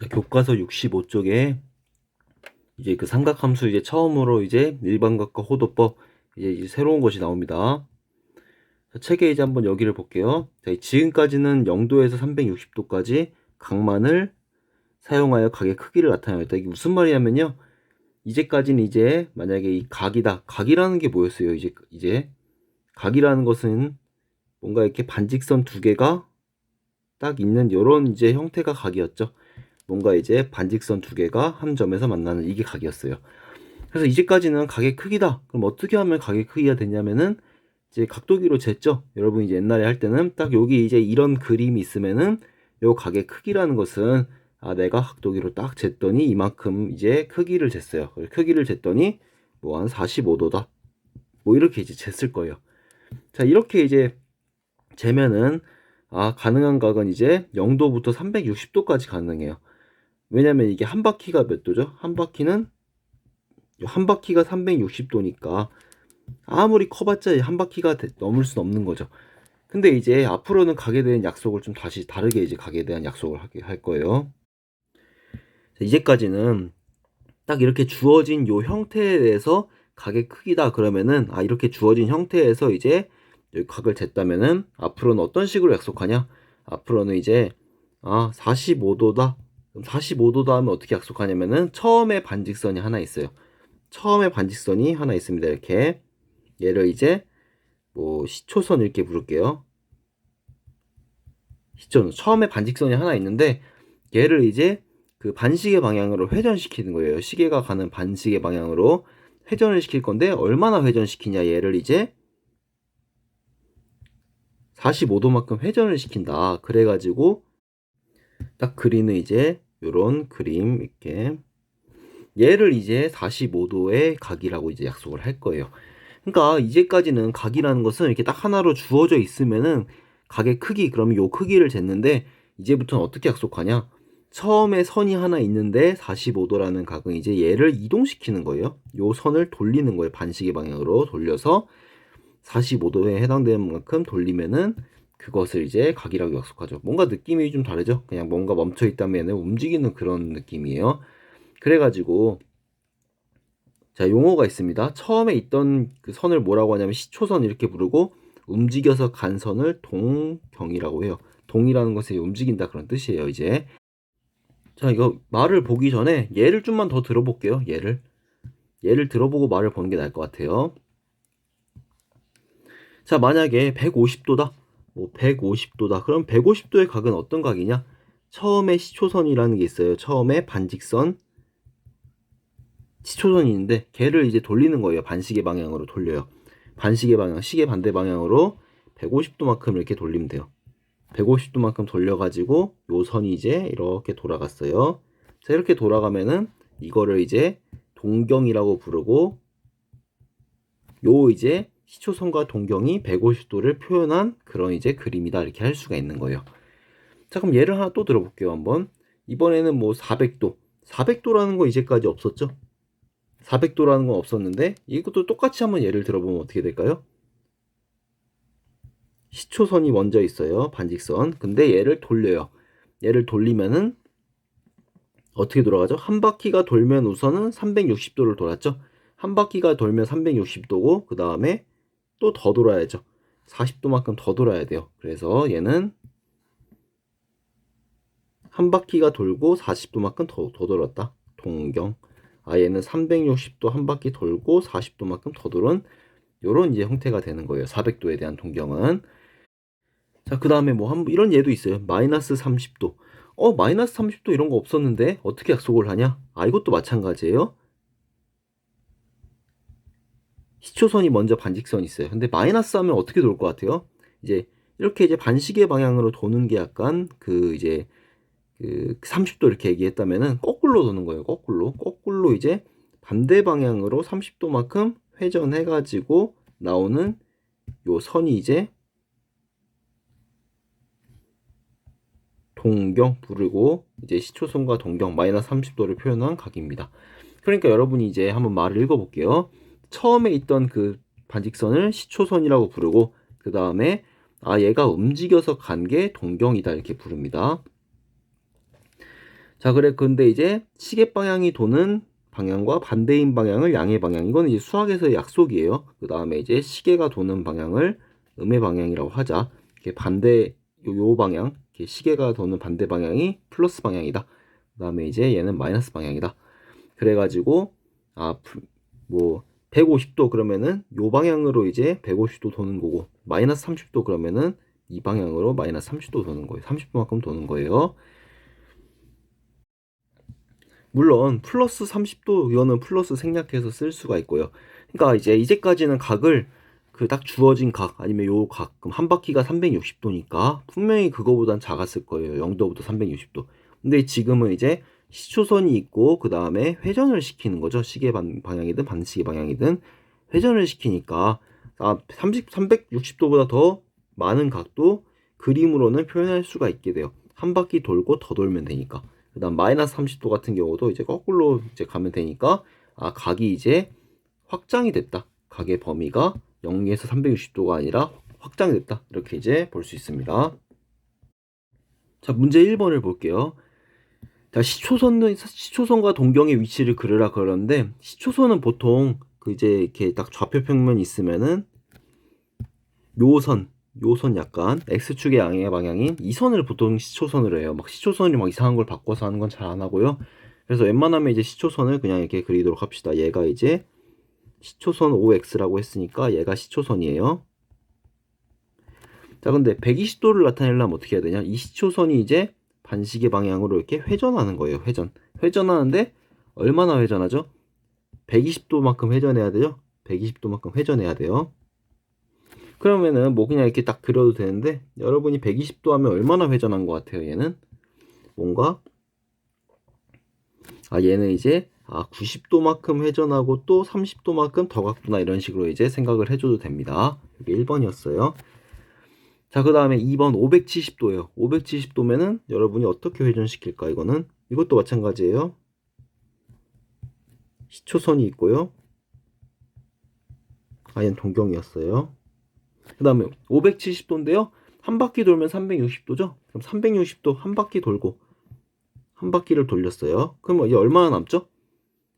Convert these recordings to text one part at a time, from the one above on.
자, 교과서 65쪽에 이제 그 삼각함수 이제 처음으로 이제 일반각과 호도법 이제, 이제 새로운 것이 나옵니다. 자, 책에 이제 한번 여기를 볼게요. 자, 지금까지는 0도에서 360도까지 각만을 사용하여 각의 크기를 나타내었다. 이게 무슨 말이냐면요. 이제까지는 이제 만약에 이 각이다. 각이라는 게 뭐였어요? 이제 이제 각이라는 것은 뭔가 이렇게 반직선 두 개가 딱 있는 이런 이제 형태가 각이었죠. 뭔가 이제 반직선 두 개가 한 점에서 만나는 이게 각이었어요. 그래서 이제까지는 각의 크기다. 그럼 어떻게 하면 각의 크기가 되냐면은 이제 각도기로 쟀죠. 여러분 이제 옛날에 할 때는 딱 여기 이제 이런 그림이 있으면은 요 각의 크기라는 것은 아 내가 각도기로 딱 쟀더니 이만큼 이제 크기를 쟀어요. 크기를 쟀더니 뭐 한 45도다. 뭐 이렇게 이제 쟀을 거예요. 자 이렇게 이제 재면은 아 가능한 각은 이제 0도부터 360도까지 가능해요. 왜냐면 이게 한 바퀴가 몇 도죠? 한 바퀴는 한 바퀴가 360도니까 아무리 커봤자 한 바퀴가 넘을 수는 없는 거죠. 근데 이제 앞으로는 각에 대한 약속을 좀 다시 다르게 이제 각에 대한 약속을 하게 할 거예요. 이제까지는 딱 이렇게 주어진 요 형태에 대해서 각의 크기다 그러면은 아 이렇게 주어진 형태에서 이제 각을 쟀다면은 앞으로는 어떤 식으로 약속하냐? 앞으로는 이제 아 45도다. 그럼 45도다 하면 어떻게 약속하냐면은 처음에 반직선이 하나 있어요. 처음에 반직선이 하나 있습니다. 이렇게 얘를 이제 뭐 시초선 이렇게 부를게요. 시초선 처음에 반직선이 하나 있는데 얘를 이제 그 반시계 방향으로 회전시키는 거예요. 시계가 가는 반시계 방향으로 회전을 시킬 건데 얼마나 회전시키냐 얘를 이제 45도만큼 회전을 시킨다. 그래가지고 딱 그리는 이제 요런 그림 이렇게 얘를 이제 45도의 각이라고 이제 약속을 할 거예요. 그러니까 이제까지는 각이라는 것은 이렇게 딱 하나로 주어져 있으면은 각의 크기 그러면 요 크기를 쟀는데 이제부터는 어떻게 약속하냐? 처음에 선이 하나 있는데 45도라는 각은 이제 얘를 이동시키는 거예요. 요 선을 돌리는 거예요. 반시계 방향으로 돌려서 45도에 해당되는 만큼 돌리면은 그것을 이제 각이라고 약속하죠. 뭔가 느낌이 좀 다르죠? 그냥 뭔가 멈춰 있다면 움직이는 그런 느낌이에요. 그래가지고 자 용어가 있습니다. 처음에 있던 그 선을 뭐라고 하냐면 시초선 이렇게 부르고 움직여서 간 선을 동경이라고 해요. 동이라는 것이 움직인다 그런 뜻이에요. 이제 자 이거 말을 보기 전에 예를 좀만 더 들어볼게요. 예를 예를 들어보고 말을 보는 게 나을 것 같아요. 자 만약에 150도다. 뭐 150도다. 그럼 150도의 각은 어떤 각이냐? 처음에 시초선이라는 게 있어요. 처음에 반직선 시초선이 있는데 걔를 이제 돌리는 거예요. 반시계 방향으로 돌려요. 반시계 방향, 시계 반대 방향으로 150도만큼 이렇게 돌리면 돼요. 150도만큼 돌려가지고 요 선이 이제 이렇게 돌아갔어요. 자 이렇게 돌아가면은 이거를 이제 동경이라고 부르고 요 이제 시초선과 동경이 150도를 표현한 그런 이제 그림이다 이렇게 할 수가 있는 거예요. 자 그럼 예를 하나 또 들어볼게요 한번. 이번에는 뭐 400도. 400도라는 거 이제까지 없었죠? 400도라는 건 없었는데 이것도 똑같이 한번 예를 들어보면 어떻게 될까요? 시초선이 먼저 있어요. 반직선. 근데 얘를 돌려요. 얘를 돌리면은 어떻게 돌아가죠? 한 바퀴가 돌면 우선은 360도를 돌았죠. 한 바퀴가 돌면 360도고 그 다음에 또 더 돌아야죠. 40도만큼 더 돌아야 돼요. 그래서 얘는 한 바퀴가 돌고 40도만큼 더, 더 돌았다. 동경. 아 얘는 360도 한 바퀴 돌고 40도만큼 더 돌은 요런 이제 형태가 되는 거예요. 400도에 대한 동경은. 자, 그 다음에 뭐 한, 이런 예도 있어요. 마이너스 30도. 어, 마이너스 30도 이런 거 없었는데 어떻게 약속을 하냐? 아, 이것도 마찬가지예요. 시초선이 먼저 반직선이 있어요. 근데 마이너스 하면 어떻게 돌 것 같아요? 이제 이렇게 이제 반시계 방향으로 도는 게 약간 그 이제 그 30도 이렇게 얘기했다면은 거꾸로 도는 거예요. 거꾸로. 거꾸로 이제 반대 방향으로 30도만큼 회전해 가지고 나오는 요 선이 이제 동경 부르고 이제 시초선과 동경 마이너스 30도를 표현한 각입니다. 그러니까 여러분이 이제 한번 말을 읽어 볼게요. 처음에 있던 그 반직선을 시초선이라고 부르고 그 다음에 아 얘가 움직여서 간 게 동경이다 이렇게 부릅니다. 자, 그래. 근데 이제 시계 방향이 도는 방향과 반대인 방향을 양의 방향. 이거는 이제 수학에서의 약속이에요. 그 다음에 이제 시계가 도는 방향을 음의 방향이라고 하자. 이렇게 반대, 요, 요 방향, 이렇게 시계가 도는 반대 방향이 플러스 방향이다. 그 다음에 이제 얘는 마이너스 방향이다. 그래가지고, 아, 뭐, 150도 그러면은 요 방향으로 이제 150도 도는 거고, 마이너스 30도 그러면은 이 방향으로 마이너스 30도 도는 거예요. 30도만큼 도는 거예요. 물론 플러스 30도 이거는 플러스 생략해서 쓸 수가 있고요. 그러니까 이제 이제까지는 각을 그 딱 주어진 각 아니면 요 각 그럼 한 바퀴가 360도니까 분명히 그거보단 작았을 거예요. 0도부터 360도. 근데 지금은 이제 시초선이 있고 그 다음에 회전을 시키는 거죠. 시계 방, 방향이든 반시계 방향이든 회전을 시키니까 아, 30, 360도보다 더 많은 각도 그림으로는 표현할 수가 있게 돼요. 한 바퀴 돌고 더 돌면 되니까. 그 다음 마이너스 30도 같은 경우도 이제 거꾸로 이제 가면 되니까 아 각이 이제 확장이 됐다. 각의 범위가 0에서 360도가 아니라 확장이 됐다. 이렇게 이제 볼 수 있습니다. 자, 문제 1번을 볼게요. 자, 시초선은 시초선과 동경의 위치를 그려라 그러는데 시초선은 보통 그 이제 이렇게 딱 좌표 평면 있으면은 요선 요선 약간 x축의 양의 방향인 이 선을 보통 시초선으로 해요. 막 시초선이 막 이상한 걸 바꿔서 하는 건 잘 안 하고요. 그래서 웬만하면 이제 시초선을 그냥 이렇게 그리도록 합시다. 얘가 이제 시초선 OX라고 했으니까 얘가 시초선이에요. 자, 근데 120도를 나타내려면 어떻게 해야 되냐? 이 시초선이 이제 반시계 방향으로 이렇게 회전하는 거예요. 회전. 회전하는데 얼마나 회전하죠? 120도만큼 회전해야 돼요. 120도만큼 회전해야 돼요. 그러면은 뭐 그냥 이렇게 딱 그려도 되는데 여러분이 120도 하면 얼마나 회전한 것 같아요 얘는 뭔가 아 얘는 이제 아 90도만큼 회전하고 또 30도만큼 더 갔구나 이런 식으로 이제 생각을 해줘도 됩니다 이게 1번이었어요 자 그 다음에 2번 570도예요 570도면은 여러분이 어떻게 회전시킬까 이거는 이것도 마찬가지예요 시초선이 있고요 아 얘는 동경이었어요 그 다음에 570도인데요. 한 바퀴 돌면 360도죠? 그럼 360도 한 바퀴 돌고 한 바퀴를 돌렸어요. 그럼 이제 얼마나 남죠?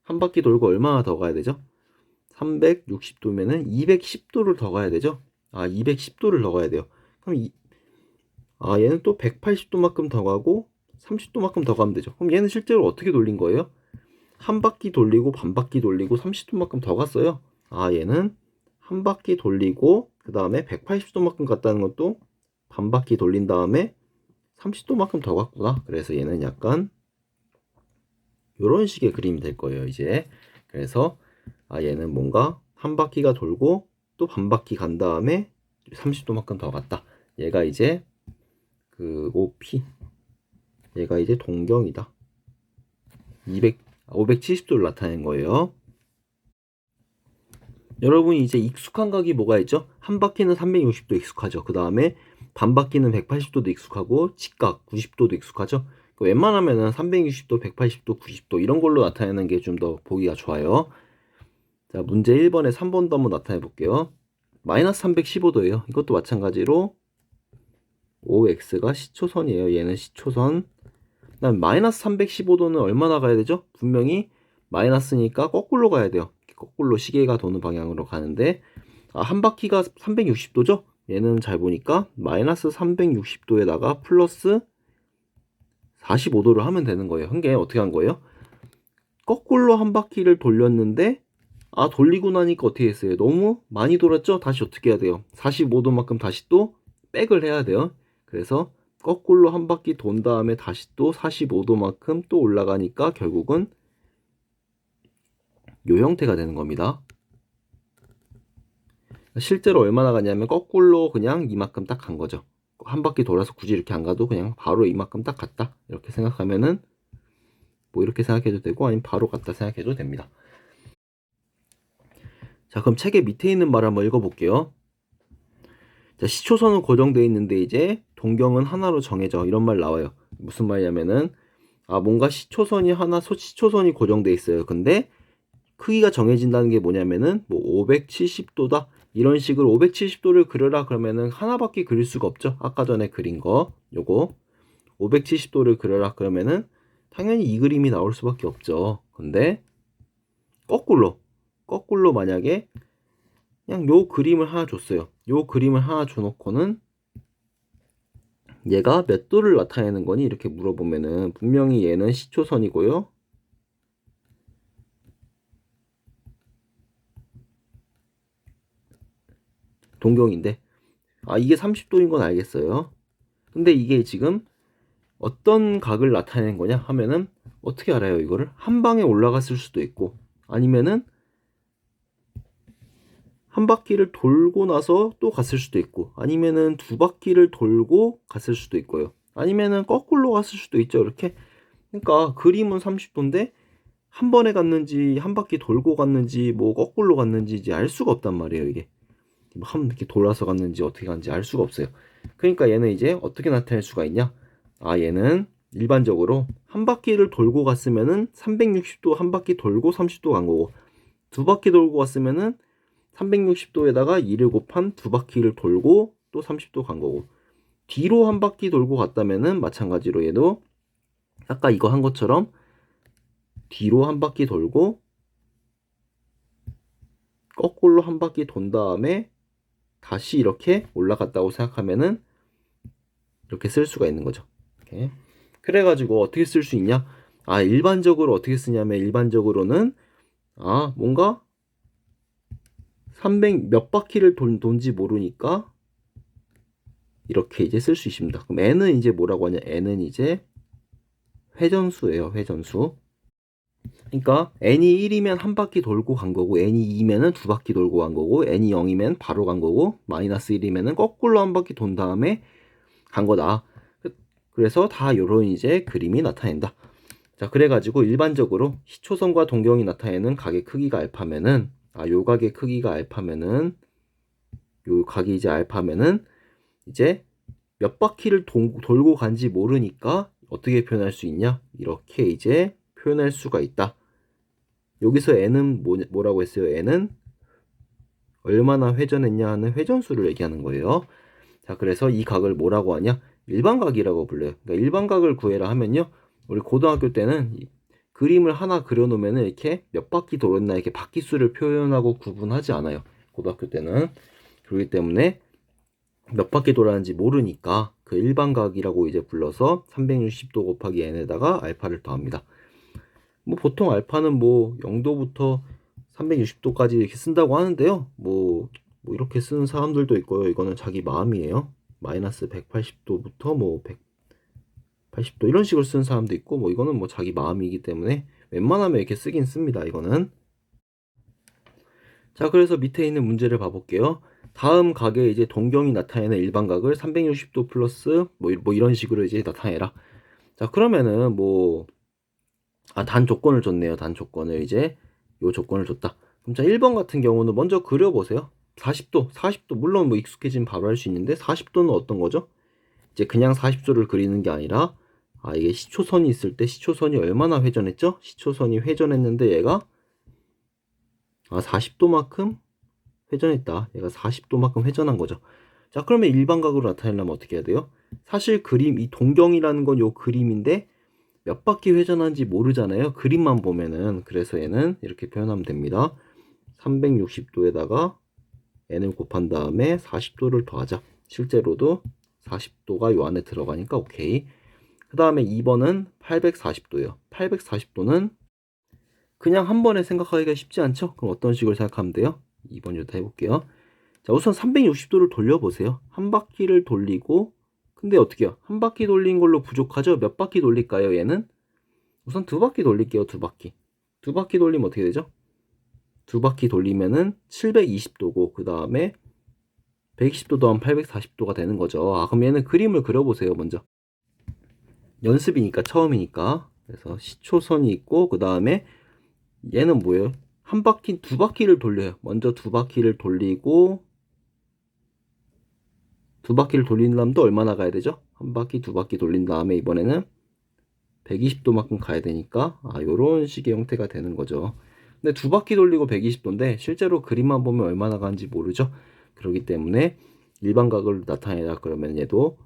한 바퀴 돌고 얼마나 더 가야 되죠? 360도면은 210도를 더 가야 되죠? 아, 210도를 더 가야 돼요. 그럼 이, 아, 얘는 또 180도만큼 더 가고 30도만큼 더 가면 되죠. 그럼 얘는 실제로 어떻게 돌린 거예요? 한 바퀴 돌리고 반 바퀴 돌리고 30도만큼 더 갔어요. 아, 얘는 한 바퀴 돌리고 그 다음에 180도만큼 갔다는 것도 반 바퀴 돌린 다음에 30도만큼 더 갔구나. 그래서 얘는 약간 이런 식의 그림이 될 거예요. 이제 그래서 아 얘는 뭔가 한 바퀴가 돌고 또 반 바퀴 간 다음에 30도만큼 더 갔다. 얘가 이제 그 OP 얘가 이제 동경이다. 200 570도를 나타낸 거예요. 여러분이 이제 익숙한 각이 뭐가 있죠? 한 바퀴는 360도 익숙하죠. 그 다음에 반 바퀴는 180도도 익숙하고 직각 90도도 익숙하죠. 그 웬만하면은 360도, 180도, 90도 이런 걸로 나타내는 게 좀 더 보기가 좋아요. 자, 문제 1번에 3번도 한번 나타내 볼게요. 마이너스 315도예요. 이것도 마찬가지로 OX가 시초선이에요. 얘는 시초선. 그다음 마이너스 315도는 얼마나 가야 되죠? 분명히 마이너스니까 거꾸로 가야 돼요. 거꾸로 시계가 도는 방향으로 가는데 아, 한 바퀴가 360도죠? 얘는 잘 보니까 마이너스 360도에다가 플러스 45도를 하면 되는 거예요. 한게 어떻게 한 거예요? 거꾸로 한 바퀴를 돌렸는데 아 돌리고 나니까 어떻게 했어요? 너무 많이 돌았죠? 다시 어떻게 해야 돼요? 45도만큼 다시 또 백을 해야 돼요. 그래서 거꾸로 한 바퀴 돈 다음에 다시 또 45도만큼 또 올라가니까 결국은 요 형태가 되는 겁니다. 실제로 얼마나 가냐면 거꾸로 그냥 이만큼 딱 간 거죠. 한 바퀴 돌아서 굳이 이렇게 안 가도 그냥 바로 이만큼 딱 갔다. 이렇게 생각하면은 뭐 이렇게 생각해도 되고 아니면 바로 갔다 생각해도 됩니다. 자, 그럼 책의 밑에 있는 말 한번 읽어볼게요. 자, 시초선은 고정되어 있는데 이제 동경은 하나로 정해져. 이런 말 나와요. 무슨 말이냐면은 아, 뭔가 시초선이 하나, 시초선이 고정되어 있어요. 근데 크기가 정해진다는 게 뭐냐면은 뭐 570도다 이런 식으로 570도를 그려라 그러면은 하나밖에 그릴 수가 없죠. 아까 전에 그린 거 요거 570도를 그려라 그러면은 당연히 이 그림이 나올 수밖에 없죠. 근데 거꾸로 거꾸로 만약에 그냥 요 그림을 하나 줬어요. 요 그림을 하나 줘놓고는 얘가 몇 도를 나타내는 거니 이렇게 물어보면은 분명히 얘는 시초선이고요. 동경인데 아 이게 30도인 건 알겠어요. 근데 이게 지금 어떤 각을 나타내는 거냐 하면은 어떻게 알아요 이거를 한 방에 올라갔을 수도 있고 아니면은 한 바퀴를 돌고 나서 또 갔을 수도 있고 아니면은 두 바퀴를 돌고 갔을 수도 있고요. 아니면은 거꾸로 갔을 수도 있죠 이렇게. 그러니까 그림은 30도인데 한 번에 갔는지 한 바퀴 돌고 갔는지 뭐 거꾸로 갔는지 이제 알 수가 없단 말이에요 이게. 뭐한 바퀴 돌아서 갔는지 어떻게 갔는지 알 수가 없어요. 그러니까 얘는 이제 어떻게 나타낼 수가 있냐? 아 얘는 일반적으로 한 바퀴를 돌고 갔으면은 360도 한 바퀴 돌고 30도 간 거고 두 바퀴 돌고 갔으면은 360도에다가 2를 곱한 두 바퀴를 돌고 또 30도 간 거고 뒤로 한 바퀴 돌고 갔다면은 마찬가지로 얘도 아까 이거 한 것처럼 뒤로 한 바퀴 돌고 거꾸로 한 바퀴 돈 다음에 다시 이렇게 올라갔다고 생각하면은 이렇게 쓸 수가 있는 거죠. 이렇게. 그래가지고 어떻게 쓸 수 있냐? 아 일반적으로 어떻게 쓰냐면 일반적으로는 아 뭔가 300 몇 바퀴를 돈, 돈지 모르니까 이렇게 이제 쓸 수 있습니다. 그럼 n은 이제 뭐라고 하냐? n은 이제 회전수예요. 회전수. 그러니까 n이 1이면 한 바퀴 돌고 간 거고 n이 2면은 두 바퀴 돌고 간 거고 n이 0이면 바로 간 거고 마이너스 1이면은 거꾸로 한 바퀴 돈 다음에 간 거다. 그래서 다 요런 이제 그림이 나타낸다. 자, 그래가지고 일반적으로 시초선과 동경이 나타내는 각의 크기가 알파면은 아, 요 각의 크기가 알파면은 요 각이 이제 알파면은 이제 몇 바퀴를 동, 돌고 간지 모르니까 어떻게 표현할 수 있냐? 이렇게 이제 표현할 수가 있다. 여기서 n은 뭐, 뭐라고 했어요? n은 얼마나 회전했냐 하는 회전수를 얘기하는 거예요. 자, 그래서 이 각을 뭐라고 하냐? 일반각이라고 불러요. 그러니까 일반각을 구해라 하면요. 우리 고등학교 때는 그림을 하나 그려놓으면 이렇게 몇 바퀴 돌았나 이렇게 바퀴수를 표현하고 구분하지 않아요. 고등학교 때는. 그렇기 때문에 몇 바퀴 돌았는지 모르니까 그 일반각이라고 이제 불러서 360도 곱하기 n에다가 알파를 더합니다. 뭐 보통 알파는 뭐 0도부터 360도까지 이렇게 쓴다고 하는데요. 뭐, 뭐 이렇게 쓰는 사람들도 있고요. 이거는 자기 마음이에요. 마이너스 180도부터 뭐 180도 이런 식으로 쓰는 사람도 있고 뭐 이거는 뭐 자기 마음이기 때문에 웬만하면 이렇게 쓰긴 씁니다. 이거는 자 그래서 밑에 있는 문제를 봐볼게요. 다음 각에 이제 동경이 나타내는 일반각을 360도 플러스 뭐, 뭐 이런 식으로 이제 나타내라. 자 그러면은 뭐 아, 단 조건을 줬네요. 단 조건을 이제 요 조건을 줬다. 그럼 자 1번 같은 경우는 먼저 그려보세요. 40도, 40도 물론 뭐 익숙해지면 바로 할 수 있는데 40도는 어떤 거죠? 이제 그냥 40도를 그리는 게 아니라 아 이게 시초선이 있을 때 시초선이 얼마나 회전했죠? 시초선이 회전했는데 얘가 아 40도만큼 회전했다. 얘가 40도만큼 회전한 거죠. 자 그러면 일반각으로 나타내려면 어떻게 해야 돼요? 사실 그림 이 동경이라는 건 요 그림인데 몇 바퀴 회전한지 모르잖아요. 그림만 보면은 그래서 얘는 이렇게 표현하면 됩니다. 360도에다가 n을 곱한 다음에 40도를 더하자. 실제로도 40도가 요 안에 들어가니까 오케이. 그 다음에 2번은 840도예요. 840도는 그냥 한 번에 생각하기가 쉽지 않죠? 그럼 어떤 식으로 생각하면 돼요? 2번 유다 해볼게요. 자, 우선 360도를 돌려보세요. 한 바퀴를 돌리고, 근데 어떻게요? 한 바퀴 돌린 걸로 부족하죠? 몇 바퀴 돌릴까요, 얘는? 우선 두 바퀴 돌릴게요, 두 바퀴. 두 바퀴 돌리면 어떻게 되죠? 두 바퀴 돌리면은 720도고, 그 다음에 120도 더하면 840도가 되는 거죠. 아, 그럼 얘는 그림을 그려보세요, 먼저. 연습이니까, 처음이니까. 그래서 시초선이 있고, 그 다음에 얘는 뭐예요? 한 바퀴, 두 바퀴를 돌려요. 먼저 두 바퀴를 돌리고, 두 바퀴를 돌린 다음 또 얼마나 가야 되죠? 한 바퀴, 두 바퀴 돌린 다음에 이번에는 120도만큼 가야 되니까, 아, 요런 식의 형태가 되는 거죠. 근데 두 바퀴 돌리고 120도인데, 실제로 그림만 보면 얼마나 가는지 모르죠? 그렇기 때문에 일반 각을 나타내라 그러면 얘도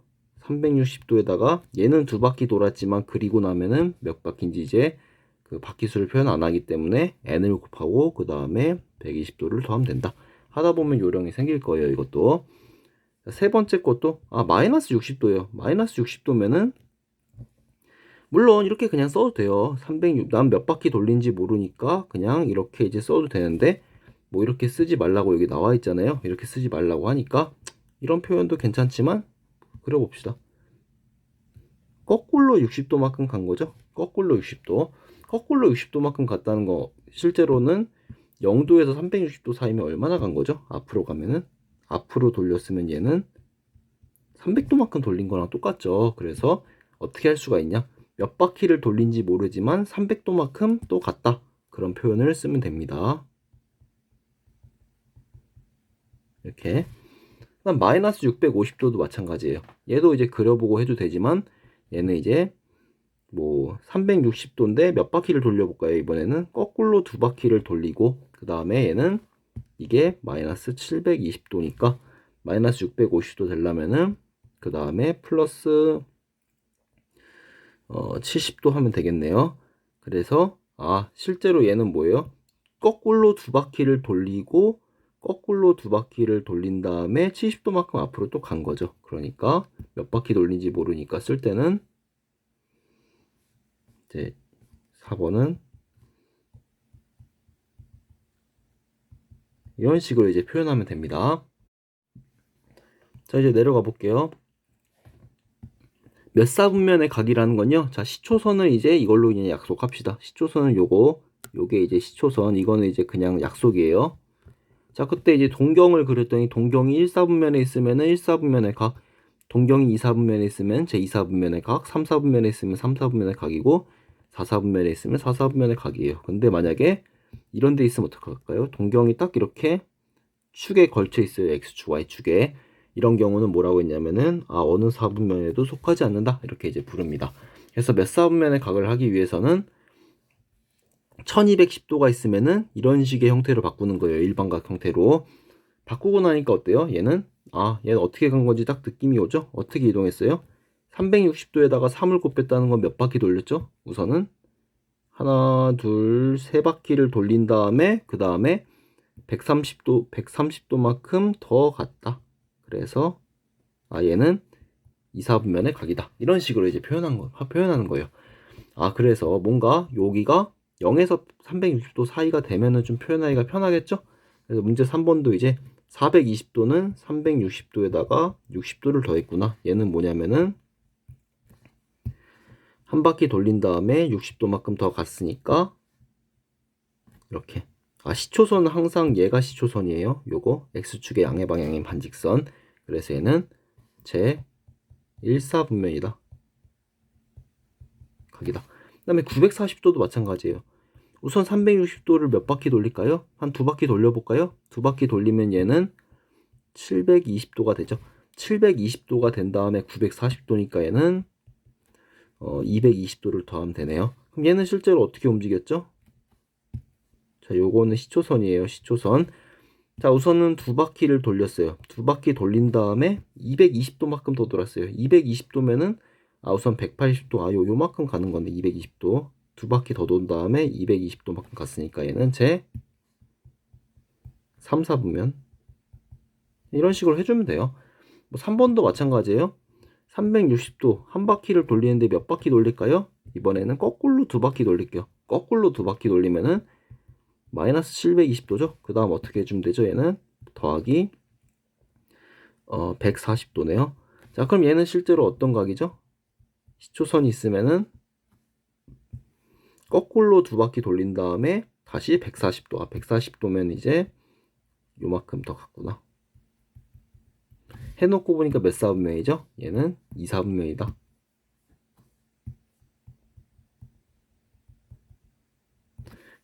360도에다가 얘는 두 바퀴 돌았지만 그리고 나면은 몇 바퀴인지 이제 그 바퀴 수를 표현 안 하기 때문에 n을 곱하고 그 다음에 120도를 더하면 된다. 하다 보면 요령이 생길 거예요. 이것도 세 번째 것도 아 마이너스 60도예요. 마이너스 60도면은 물론 이렇게 그냥 써도 돼요. 306, 난몇 바퀴 돌린지 모르니까 그냥 이렇게 이제 써도 되는데 뭐 이렇게 쓰지 말라고 여기 나와 있잖아요. 이렇게 쓰지 말라고 하니까 이런 표현도 괜찮지만 그려봅시다. 거꾸로 60도만큼 간 거죠. 거꾸로 60도. 거꾸로 60도만큼 갔다는 거 실제로는 0도에서 360도 사이면 얼마나 간 거죠? 앞으로 가면은 앞으로 돌렸으면 얘는 300도만큼 돌린 거랑 똑같죠. 그래서 어떻게 할 수가 있냐? 몇 바퀴를 돌린지 모르지만 300도만큼 또 갔다. 그런 표현을 쓰면 됩니다. 이렇게. 그다음 마이너스 650도도 마찬가지예요. 얘도 이제 그려보고 해도 되지만 얘는 이제 뭐 360도인데 몇 바퀴를 돌려볼까요? 이번에는 거꾸로 두 바퀴를 돌리고 그 다음에 얘는 이게 마이너스 720도니까 마이너스 650도 되려면은 그 다음에 플러스 어 70도 하면 되겠네요. 그래서 아 실제로 얘는 뭐예요? 거꾸로 두 바퀴를 돌리고 거꾸로 두 바퀴를 돌린 다음에 70도만큼 앞으로 또 간 거죠. 그러니까 몇 바퀴 돌린지 모르니까 쓸 때는 이제 4번은 이런 식으로 이제 표현하면 됩니다. 자, 이제 내려가 볼게요. 몇 사분면의 각이라는 건요. 자, 시초선은 이제 이걸로 그냥 약속합시다. 시초선은 요거, 요게 이제 시초선, 이거는 이제 그냥 약속이에요. 자, 그때 이제 동경을 그렸더니 동경이 1사분면에 있으면은 1사분면의 각, 동경이 2사분면에 있으면 제 2사분면의 각, 3사분면에 있으면 3사분면의 각이고 4사분면에 있으면 4사분면의 각이에요. 근데 만약에 이런 데 있으면 어떡할까요? 동경이 딱 이렇게 축에 걸쳐 있어요. x축, y축에. 이런 경우는 뭐라고 했냐면은 아 어느 사분면에도 속하지 않는다 이렇게 이제 부릅니다. 그래서 몇 사분면의 각을 하기 위해서는 1210도가 있으면은 이런 식의 형태로 바꾸는 거예요. 일반각 형태로. 바꾸고 나니까 어때요? 얘는 아 얘는 어떻게 간 건지 딱 느낌이 오죠? 어떻게 이동했어요? 360도에다가 3을 곱했다는 건 몇 바퀴 돌렸죠? 우선은 하나, 둘, 세 바퀴를 돌린 다음에 그 다음에 130도, 130도만큼 더 갔다. 그래서 아 얘는 2, 4분면의 각이다. 이런 식으로 이제 표현한 거, 표현하는 거예요. 아 그래서 뭔가 여기가 0에서 360도 사이가 되면은 좀 표현하기가 편하겠죠? 그래서 문제 3번도 이제 420도는 360도에다가 60도를 더했구나. 얘는 뭐냐면은 한 바퀴 돌린 다음에 60도만큼 더 갔으니까 이렇게. 아 시초선은 항상 얘가 시초선이에요. 요거 x축의 양의 방향인 반직선. 그래서 얘는 제 1사분면이다. 각이다. 그 다음에 940도도 마찬가지예요 우선 360도를 몇 바퀴 돌릴까요? 한 두 바퀴 돌려볼까요? 두 바퀴 돌리면 얘는 720도가 되죠 720도가 된 다음에 940도니까 얘는 어, 220도를 더하면 되네요. 그럼 얘는 실제로 어떻게 움직였죠? 자, 요거는 시초선이에요. 시초선. 자, 우선은 두 바퀴를 돌렸어요. 두 바퀴 돌린 다음에 220도만큼 더 돌았어요. 220도면은 아, 우선 180도. 아, 요 요만큼 가는 건데 220도. 두 바퀴 더 돈 다음에 220도만큼 갔으니까 얘는 제 3, 4분면 이런 식으로 해주면 돼요. 뭐 3번도 마찬가지예요. 360도 한 바퀴를 돌리는데 몇 바퀴 돌릴까요? 이번에는 거꾸로 두 바퀴 돌릴게요. 거꾸로 두 바퀴 돌리면은 마이너스 720도죠. 그 다음 어떻게 해주면 되죠? 얘는 더하기 어, 140도네요. 자, 그럼 얘는 실제로 어떤 각이죠? 시초선이 있으면은 거꾸로 두 바퀴 돌린 다음에 다시 140도. 아, 140도면 이제 요만큼 더 갔구나. 해놓고 보니까 몇 사분면이죠? 얘는 2사분면이다.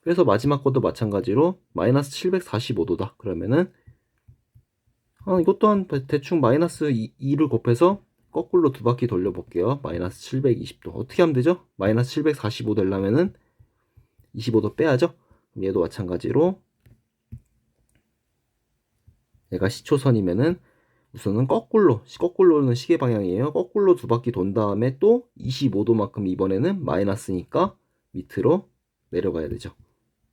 그래서 마지막 것도 마찬가지로 마이너스 745도다. 그러면은 아, 이것 또한 대충 마이너스 2, 를 곱해서 거꾸로 두 바퀴 돌려볼게요. 마이너스 720도. 어떻게 하면 되죠? 마이너스 745 되려면은 25도 빼야죠? 얘도 마찬가지로 얘가 시초선이면은 우선은 거꾸로, 거꾸로는 시계 방향이에요. 거꾸로 두 바퀴 돈 다음에 또 25도만큼 이번에는 마이너스니까 밑으로 내려가야 되죠.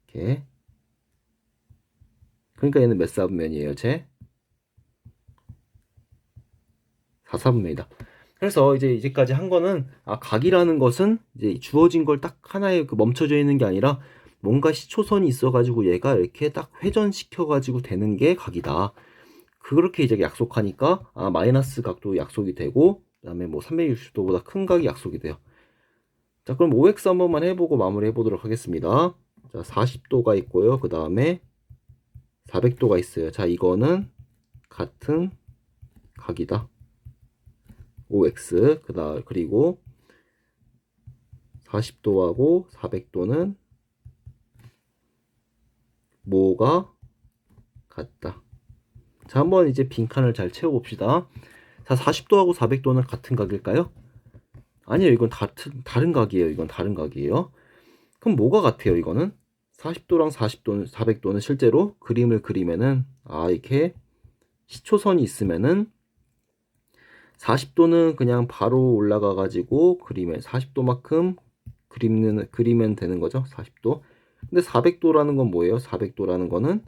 이렇게. 그러니까 얘는 몇 사분면이에요, 제? 4사분면이다. 그래서 이제 이제까지 한 거는 아 각이라는 것은 이제 주어진 걸 딱 하나에 그 멈춰져 있는 게 아니라 뭔가 시초선이 있어가지고 얘가 이렇게 딱 회전시켜가지고 되는 게 각이다. 그렇게 이제 약속하니까 아 마이너스 각도 약속이 되고 그다음에 뭐 360도보다 큰 각이 약속이 돼요. 자 그럼 OX 한 번만 해보고 마무리 해 보도록 하겠습니다. 자 40도가 있고요. 그 다음에 400도가 있어요. 자 이거는 같은 각이다. OX 그다 그리고 40도하고 400도는 뭐가 같다. 자, 한번 이제 빈칸을 잘 채워봅시다. 자, 40도하고 400도는 같은 각일까요? 아니요, 이건 같은, 다른 각이에요. 이건 다른 각이에요. 그럼 뭐가 같아요, 이거는? 40도랑 40도는, 400도는 실제로 그림을 그리면은, 아, 이렇게 시초선이 있으면은, 40도는 그냥 바로 올라가 가지고 그리면 40도만큼 그리면, 그리면 되는 거죠. 40도. 근데 400도라는 건 뭐예요? 400도라는 거는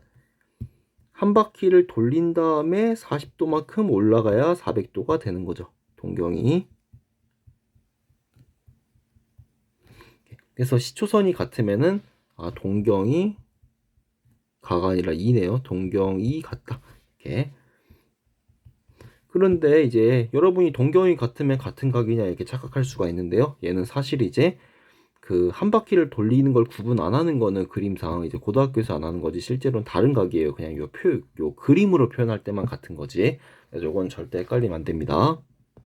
한 바퀴를 돌린 다음에 40도만큼 올라가야 400도가 되는 거죠. 동경이. 그래서 시초선이 같으면은 아 동경이 가가 아니라 2네요. 동경이 같다. 이렇게. 그런데 이제 여러분이 동경이 같으면 같은 각이냐 이렇게 착각할 수가 있는데요. 얘는 사실 이제 그 한 바퀴를 돌리는 걸 구분 안 하는 거는 그림상 이제 고등학교에서 안 하는 거지 실제로는 다른 각이에요. 그냥 요 표, 요 그림으로 표현할 때만 같은 거지. 요건 절대 헷갈리면 안 됩니다.